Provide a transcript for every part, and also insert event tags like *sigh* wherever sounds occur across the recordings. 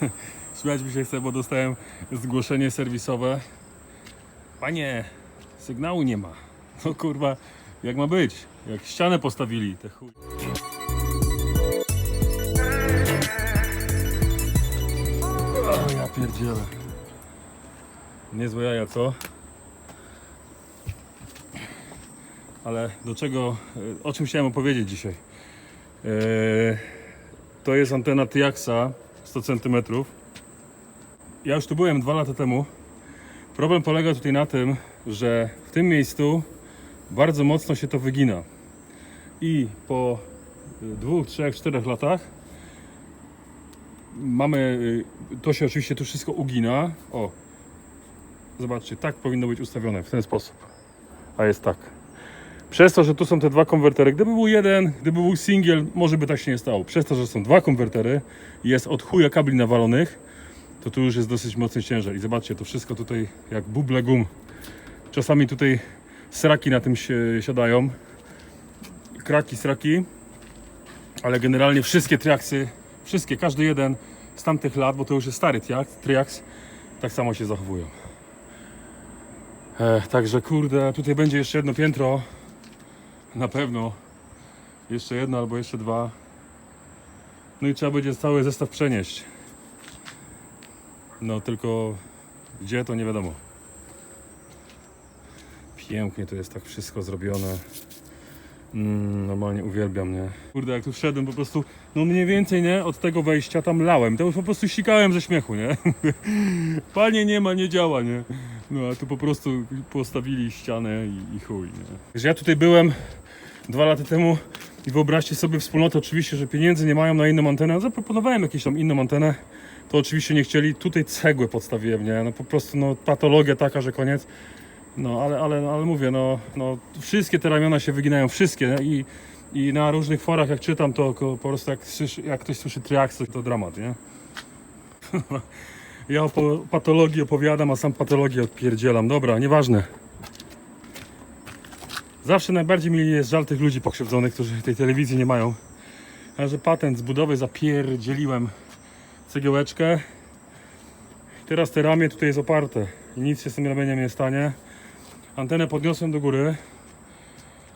*laughs* Śmiać mi się chce, bo dostałem zgłoszenie serwisowe. Panie, sygnału nie ma. No kurwa, jak ma być? Jak ścianę postawili, te chuj. O, ja pierdzielę. Niezłe jaja, co? Ale do czego, e, o czym chciałem opowiedzieć dzisiaj? E, to jest antena Tiaxa 100 cm. Ja już tu byłem dwa lata temu. Problem polega tutaj na tym, że w tym miejscu bardzo mocno się to wygina. I po y, dwóch, trzech, czterech latach mamy, y, to się oczywiście tu wszystko ugina. O, zobaczcie, tak powinno być ustawione w ten sposób. A jest tak. Przez to, że tu są te dwa konwertery, gdyby był jeden, gdyby był singiel, może by tak się nie stało. Przez to, że są dwa konwertery jest od chuja kabli nawalonych, to tu już jest dosyć mocny ciężar. I zobaczcie, to wszystko tutaj jak buble gum. Czasami tutaj sraki na tym się siadają. Kraki, sraki. Ale generalnie wszystkie triaksy, wszystkie, każdy jeden z tamtych lat, bo to już jest stary triaks, triaks tak samo się zachowują. E, także kurde, tutaj będzie jeszcze jedno piętro. Na pewno. Jeszcze jedno albo jeszcze dwa. No i trzeba będzie cały zestaw przenieść. No tylko gdzie to nie wiadomo. Pięknie to jest tak wszystko zrobione. Mm, normalnie uwielbiam, nie? Kurde, jak tu wszedłem po prostu, no mniej więcej, nie? Od tego wejścia tam lałem. To już po prostu sikałem ze śmiechu, nie? *laughs* Panie nie ma, nie działa, nie? No a tu po prostu postawili ścianę i, i chuj, nie? Także ja tutaj byłem dwa lata temu i wyobraźcie sobie wspólnotę oczywiście, że pieniędzy nie mają na inną antenę. Zaproponowałem jakąś tam inną antenę. To oczywiście nie chcieli. Tutaj cegłę podstawiłem, nie? No po prostu no, patologia taka, że koniec. No ale, ale, ale mówię, no, no wszystkie te ramiona się wyginają, wszystkie i, i na różnych forach jak czytam to po prostu jak, słyszy, jak ktoś słyszy triaks, to, dramat, nie? *laughs* ja o patologii opowiadam, a sam patologię odpierdzielam. Dobra, nieważne. Zawsze najbardziej mi jest żal tych ludzi pokrzywdzonych, którzy tej telewizji nie mają. A że patent z budowy zapierdzieliłem cegiełeczkę. Teraz te ramię tutaj jest oparte i nic się z tym ramieniem nie stanie. Antenę podniosłem do góry.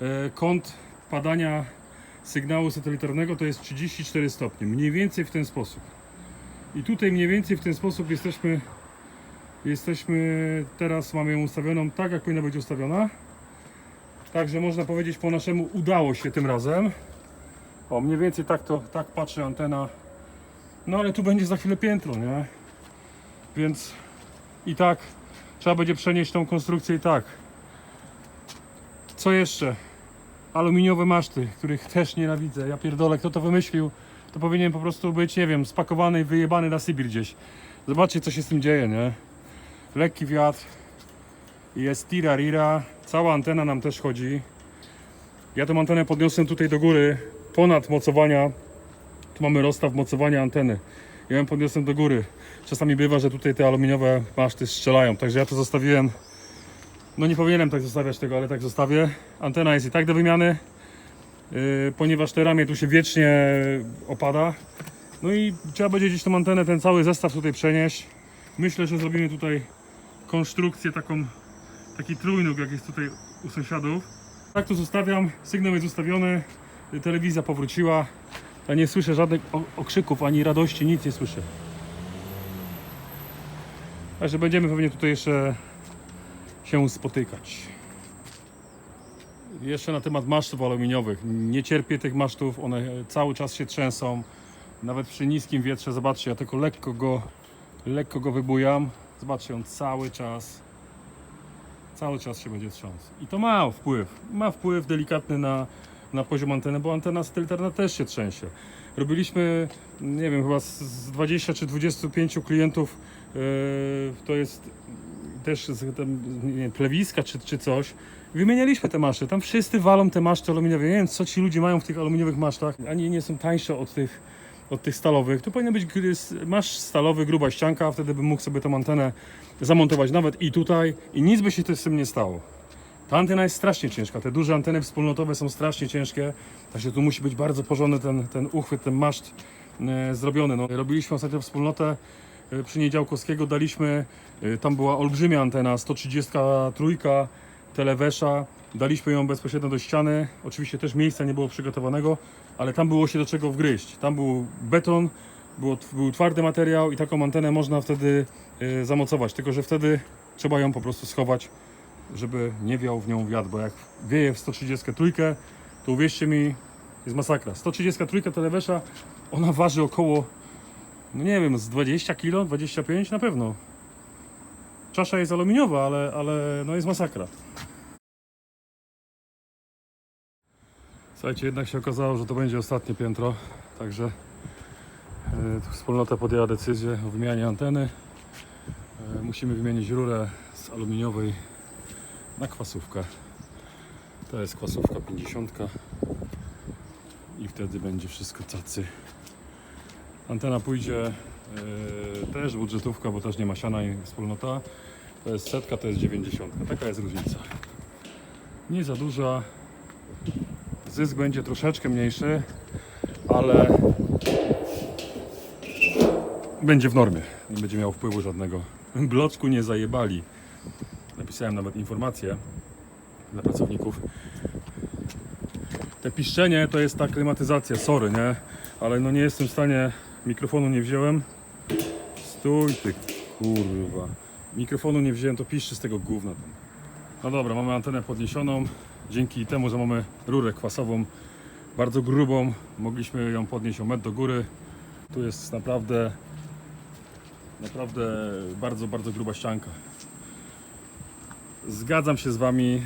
E, Kąt padania sygnału satelitarnego to jest 34 stopnie. Mniej więcej w ten sposób. I tutaj mniej więcej w ten sposób jesteśmy jesteśmy teraz mamy ją ustawioną tak jak powinna być ustawiona. Także można powiedzieć po naszemu udało się tym razem. O, mniej więcej tak to tak patrzy antena. No ale tu będzie za chwilę piętro, nie? Więc i tak trzeba będzie przenieść tą konstrukcję i tak. Co jeszcze? Aluminiowe maszty, których też nienawidzę. Ja pierdolę, kto to wymyślił, to powinien po prostu być, nie wiem, spakowany i wyjebany na Sybir gdzieś. Zobaczcie, co się z tym dzieje, nie? Lekki wiatr, jest tira rira, cała antena nam też chodzi. Ja tą antenę podniosłem tutaj do góry, ponad mocowania. Tu mamy rozstaw mocowania anteny. Ja ją podniosłem do góry. Czasami bywa, że tutaj te aluminiowe maszty strzelają, także ja to zostawiłem. No nie powinienem tak zostawiać tego, ale tak zostawię. Antena jest i tak do wymiany, yy, ponieważ te ramię tu się wiecznie opada. No i trzeba będzie gdzieś tą antenę, ten cały zestaw tutaj przenieść. Myślę, że zrobimy tutaj konstrukcję taką, taki trójnóg, jak jest tutaj u sąsiadów. Tak to zostawiam, sygnał jest ustawiony, telewizja powróciła. Ja nie słyszę żadnych okrzyków, ani radości, nic nie słyszę. Także będziemy pewnie tutaj jeszcze się spotykać. Jeszcze na temat masztów aluminiowych. Nie cierpię tych masztów, one cały czas się trzęsą. Nawet przy niskim wietrze, zobaczcie, ja tylko lekko go, lekko go wybujam. Zobaczcie, on cały czas, cały czas się będzie trząsł. I to ma wpływ, ma wpływ delikatny na, na poziom anteny, bo antena satelitarna też się trzęsie. Robiliśmy, nie wiem, chyba z- z 20 czy 25 klientów, yy, to jest też z tam, nie plewiska czy, czy coś. Wymienialiśmy te maszty, tam wszyscy walą te maszty aluminiowe. Nie wiem, co ci ludzie mają w tych aluminiowych masztach. Ani nie są tańsze od tych, od tych stalowych. Tu powinien być masz stalowy, gruba ścianka, wtedy bym mógł sobie tą antenę zamontować nawet i tutaj i nic by się z tym nie stało. Ta antena jest strasznie ciężka, te duże anteny wspólnotowe są strasznie ciężkie, także tu musi być bardzo porządny ten, ten uchwyt, ten maszt, e, zrobione. No, robiliśmy ostatnio wspólnotę e, przy Niedziałkowskiego, daliśmy, e, tam była olbrzymia antena, 133 telewesza, daliśmy ją bezpośrednio do ściany, oczywiście też miejsca nie było przygotowanego, ale tam było się do czego wgryźć. Tam był beton, było, był twardy materiał i taką antenę można wtedy e, zamocować, tylko że wtedy trzeba ją po prostu schować, żeby nie wiał w nią wiatr, bo jak wieje w 133, to uwierzcie mi, jest masakra. 133 telewesza, ona waży około, no nie wiem, z 20 kg, 25 na pewno. Czasza jest aluminiowa, ale, ale no jest masakra. Słuchajcie, jednak się okazało, że to będzie ostatnie piętro, także e, wspólnota podjęła decyzję o wymianie anteny. E, musimy wymienić rurę z aluminiowej na kwasówkę. To jest kwasówka 50 i wtedy będzie wszystko cacy. Antena pójdzie też budżetówka, bo też nie ma siana i wspólnota. To jest setka, to jest 90. Taka jest różnica. Nie za duża. Zysk będzie troszeczkę mniejszy, ale będzie w normie. Nie będzie miał wpływu żadnego. Bloczku nie zajebali. Napisałem nawet informację dla pracowników. Te piszczenie to jest ta klimatyzacja, sorry, nie? Ale no nie jestem w stanie, mikrofonu nie wziąłem. Stój ty, kurwa. Mikrofonu nie wziąłem, to piszczy z tego gówna tam. No dobra, mamy antenę podniesioną. Dzięki temu, że mamy rurę kwasową, bardzo grubą, mogliśmy ją podnieść o metr do góry. Tu jest naprawdę, naprawdę bardzo, bardzo gruba ścianka. Zgadzam się z Wami,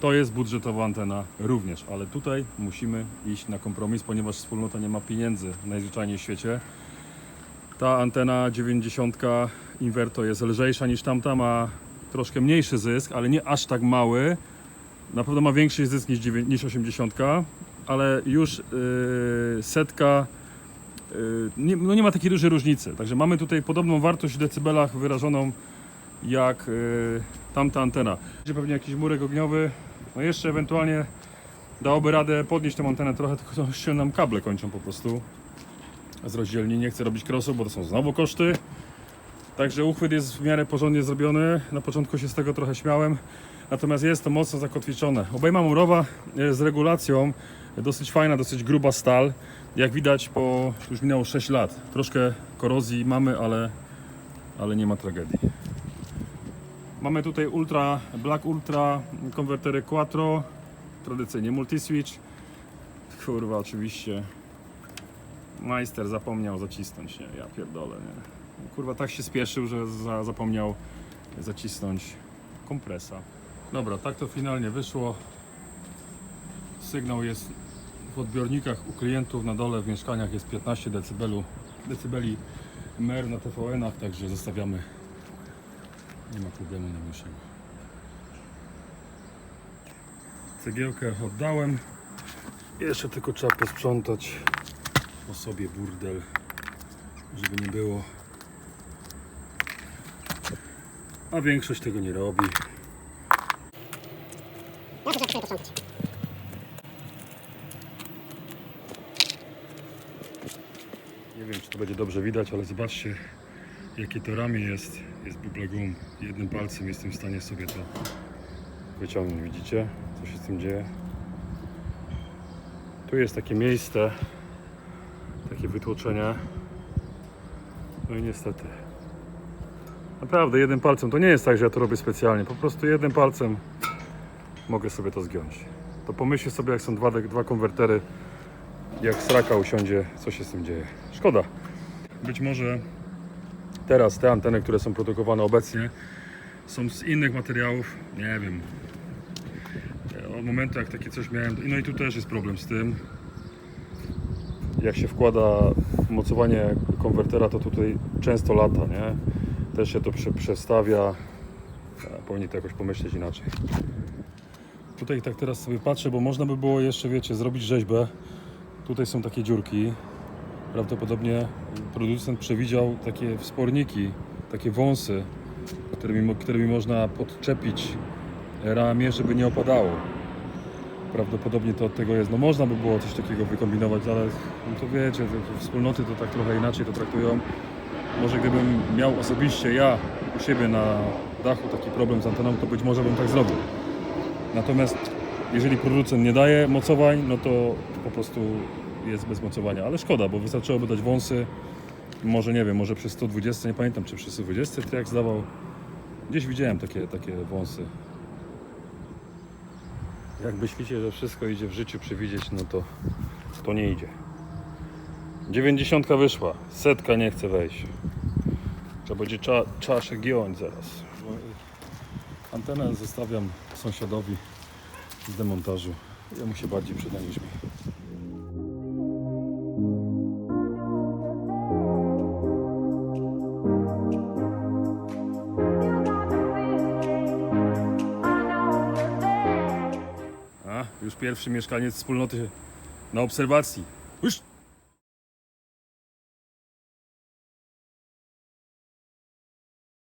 to jest budżetowa antena również, ale tutaj musimy iść na kompromis, ponieważ wspólnota nie ma pieniędzy najzwyczajniej w świecie. Ta antena 90 Inverto jest lżejsza niż tamta, ma troszkę mniejszy zysk, ale nie aż tak mały. Na pewno ma większy zysk niż, niż 80, ale już yy, setka yy, nie, no nie ma takiej dużej różnicy. Także mamy tutaj podobną wartość w decybelach wyrażoną jak yy, tamta antena. Będzie pewnie jakiś murek ogniowy. No jeszcze ewentualnie dałoby radę podnieść tę antenę trochę, tylko się nam kable kończą po prostu z rozdzielni. Nie chcę robić crossu, bo to są znowu koszty. Także uchwyt jest w miarę porządnie zrobiony. Na początku się z tego trochę śmiałem. Natomiast jest to mocno zakotwiczone. Obejma murowa e, z regulacją, dosyć fajna, dosyć gruba stal. Jak widać, po już minęło 6 lat. Troszkę korozji mamy, ale, ale nie ma tragedii. Mamy tutaj Ultra, Black Ultra, konwertery Quattro, tradycyjnie multiswitch. Kurwa, oczywiście. Majster zapomniał zacisnąć, nie? Ja pierdolę, nie? Kurwa, tak się spieszył, że za, zapomniał zacisnąć kompresa. Dobra, tak to finalnie wyszło. Sygnał jest w odbiornikach u klientów na dole w mieszkaniach jest 15 decybelu, decybeli MER na TVN-ach, także zostawiamy. Nie ma problemu na mieszaniu. Cegiełkę oddałem. Jeszcze tylko trzeba posprzątać po sobie burdel, żeby nie było. A większość tego nie robi. Nie wiem, czy to będzie dobrze widać, ale zobaczcie, jakie to ramię jest. Jest buble gum. Jednym palcem jestem w stanie sobie to wyciągnąć. Widzicie, co się z tym dzieje? Tu jest takie miejsce, takie wytłoczenie. No i niestety. Naprawdę, jednym palcem. To nie jest tak, że ja to robię specjalnie. Po prostu jednym palcem mogę sobie to zgiąć. To pomyślcie sobie, jak są dwa, dwa konwertery, jak sraka usiądzie, co się z tym dzieje. Szkoda. Być może teraz te anteny, które są produkowane obecnie, są z innych materiałów. Nie wiem. Od momentu, jak takie coś miałem. No i tu też jest problem z tym. Jak się wkłada mocowanie konwertera, to tutaj często lata, nie? Też się to prze, przestawia. Powinni to jakoś pomyśleć inaczej. Tutaj tak teraz sobie patrzę, bo można by było jeszcze, wiecie, zrobić rzeźbę. Tutaj są takie dziurki. Prawdopodobnie producent przewidział takie wsporniki, takie wąsy, którymi, którymi można podczepić ramię, żeby nie opadało. Prawdopodobnie to od tego jest. No można by było coś takiego wykombinować, ale no to wiecie, te, wspólnoty to tak trochę inaczej to traktują. Może gdybym miał osobiście ja u siebie na dachu taki problem z anteną, to być może bym tak zrobił. Natomiast jeżeli producent nie daje mocowań, no to po prostu jest bez mocowania. Ale szkoda, bo wystarczyłoby dać wąsy. Może nie wiem, może przy 120, nie pamiętam czy przy 120 jak zdawał. Gdzieś widziałem takie, takie wąsy. Jak myślicie, że wszystko idzie w życiu przewidzieć, no to to nie idzie. 90 wyszła, setka nie chce wejść. Trzeba będzie cza, czaszę giąć zaraz. Antenę zostawiam sąsiadowi z demontażu. Jemu się bardziej przyda niż mi. Już pierwszy mieszkaniec wspólnoty na obserwacji. Już!